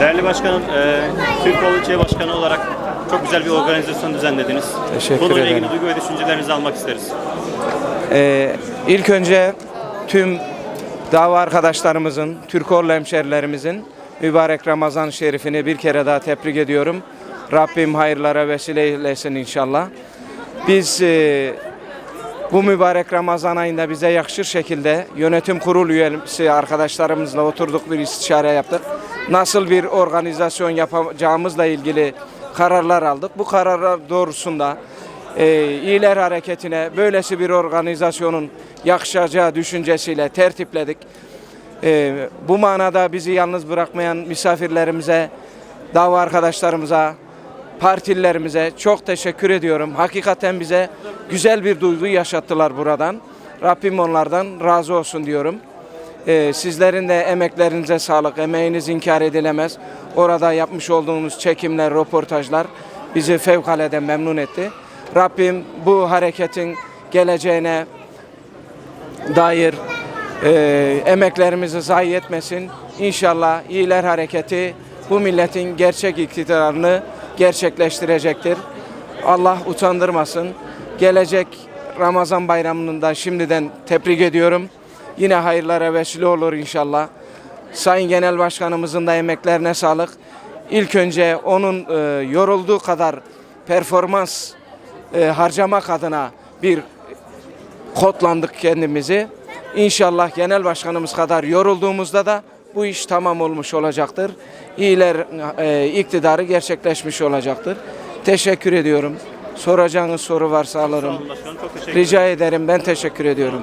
Değerli başkanım, e, Türk Kol İlçe Başkanı olarak çok güzel bir organizasyon düzenlediniz. Teşekkür Bununla ederim. ilgili duygu ve düşüncelerinizi almak isteriz. Ee, ilk önce tüm dava arkadaşlarımızın, Türkoğlu hemşerilerimizin mübarek Ramazan şerifini bir kere daha tebrik ediyorum. Rabbim hayırlara vesile eylesin inşallah. Biz e, bu mübarek Ramazan ayında bize yakışır şekilde yönetim kurulu üyesi arkadaşlarımızla oturduk bir istişare yaptık. Nasıl bir organizasyon yapacağımızla ilgili kararlar aldık. Bu kararlar doğrusunda e, iyiler hareketine böylesi bir organizasyonun yakışacağı düşüncesiyle tertipledik. E, bu manada bizi yalnız bırakmayan misafirlerimize, dava arkadaşlarımıza, partililerimize çok teşekkür ediyorum. Hakikaten bize güzel bir duygu yaşattılar buradan. Rabbim onlardan razı olsun diyorum. Ee, sizlerin de emeklerinize sağlık, emeğiniz inkar edilemez. Orada yapmış olduğunuz çekimler, röportajlar bizi fevkalade memnun etti. Rabbim bu hareketin geleceğine dair e, emeklerimizi zayi etmesin. İnşallah iyiler hareketi bu milletin gerçek iktidarını gerçekleştirecektir. Allah utandırmasın. Gelecek Ramazan bayramını da şimdiden tebrik ediyorum. Yine hayırlara vesile olur inşallah. Sayın Genel Başkanımızın da emeklerine sağlık. İlk önce onun e, yorulduğu kadar performans e, harcamak adına bir kodlandık kendimizi. İnşallah genel başkanımız kadar yorulduğumuzda da bu iş tamam olmuş olacaktır. İyiler e, iktidarı gerçekleşmiş olacaktır. Teşekkür ediyorum. Soracağınız soru varsa alırım. Rica ederim. Ben teşekkür ediyorum.